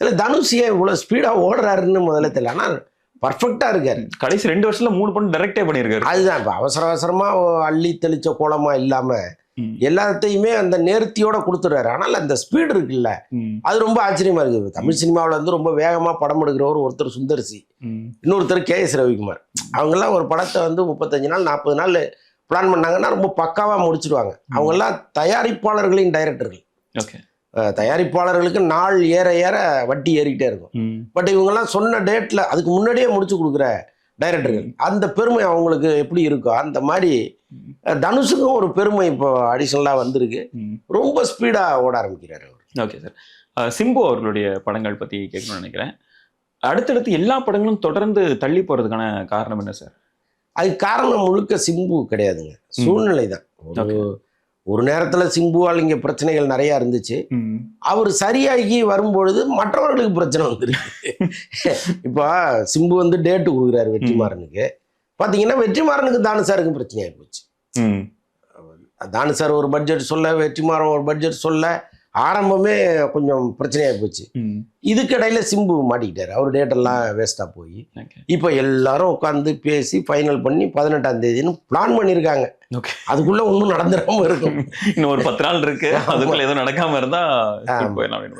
இல்ல தனுஷ் ஏன் இவ்வளவு ஸ்பீடா ஓடுறாருன்னு முதல்ல தெரியல. ஆனா பர்ஃபெக்டா இருக்காரு. கடைசி ரெண்டு வருஷத்துல மூணு படம் டைரக்டே பண்ணியிருக்காரு. அதுதான் இப்ப அவசர அவசரமா அள்ளி தெளிச்ச கோலமா இல்லாம ம். எல்லாத்தையுமே அந்த நேர்த்தியோட கொடுத்துறாரு ஆனால் அந்த ஸ்பீடு இருக்குல்ல. அது ரொம்ப ஆச்சரியமா இருக்கு. தமிழ் சினிமாவில் வந்து ரொம்ப வேகமா படம் எடுக்கிறவர் ஒருத்தர் சுந்தர்சி இன்னொருத்தர் கே எஸ் ரவிக்குமார். அவங்கெல்லாம் ஒரு படத்தை வந்து முப்பத்தஞ்சு நாள் நாற்பது நாள் பிளான் பண்ணாங்கன்னா ரொம்ப பக்காவா முடிச்சிடுவாங்க அவங்கெல்லாம் தயாரிப்பாளர்களின் டைரக்டர்கள் ஓகே. தயாரிப்பாளர்களுக்கு நாள் ஏற ஏற வட்டி ஏறிக்கிட்டே இருக்கும். பட் இவங்கெல்லாம் சொன்ன டேட்ல அதுக்கு முன்னாடியே முடிச்சு கொடுக்குற டைரக்டர்கள். அந்த பெருமை அவங்களுக்கு எப்படி இருக்கோ அந்த மாதிரி தனுஷுக்கும் ஒரு பெருமை இப்போ அடிஷனலாக வந்திருக்கு. ரொம்ப ஸ்பீடா ஓட ஆரம்பிக்கிறாரு அவர். Okay sir. சிம்பு அவர்களுடைய படங்கள் பத்தி கேட்கணும்னு நினைக்கிறேன். அடுத்தடுத்து எல்லா படங்களும் தொடர்ந்து தள்ளி போறதுக்கான காரணம் என்ன சார்? அதுக்கு காரணம் முழுக்க சிம்பு கிடையாதுங்க. சூழ்நிலை தான் ஒரு நேரத்துல சிம்புவால் இங்க பிரச்சனைகள் நிறைய இருந்துச்சு. அவர் சரியாகி வரும்பொழுது மற்றவர்களுக்கு பிரச்சனை வந்துருக்கு இப்போ சிம்பு வந்து டேட்டு கொடுக்குறாரு வெற்றிமாறனுக்கு. பார்த்தீங்கன்னா வெற்றிமாறனுக்கு தானுசாருக்கு பிரச்சனையாகி போச்சு. தானு சார் ஒரு பட்ஜெட் சொல்ல வெற்றிமாறன் ஒரு பட்ஜெட் சொல்ல ஆரம்பமே கொஞ்சம் பிரச்சனையாகி போச்சு. இதுக்கிடையில சிம்பு மாட்டிக்கிட்டாரு. அவர் டேட்டெல்லாம் வேஸ்ட்டாக போய். இப்போ எல்லாரும் உட்காந்து பேசி ஃபைனல் பண்ணி பதினெட்டாம் தேதின்னு பிளான் பண்ணியிருக்காங்க அதுக்குள்ள ஒன்றும் நடந்துடாம இருக்கும். இன்னும் ஒரு பத்து நாள் இருக்கு. அதுக்குள்ள எதுவும் நடக்காம இருந்தா ஆமா. போயிடலாம் அப்படின்னு.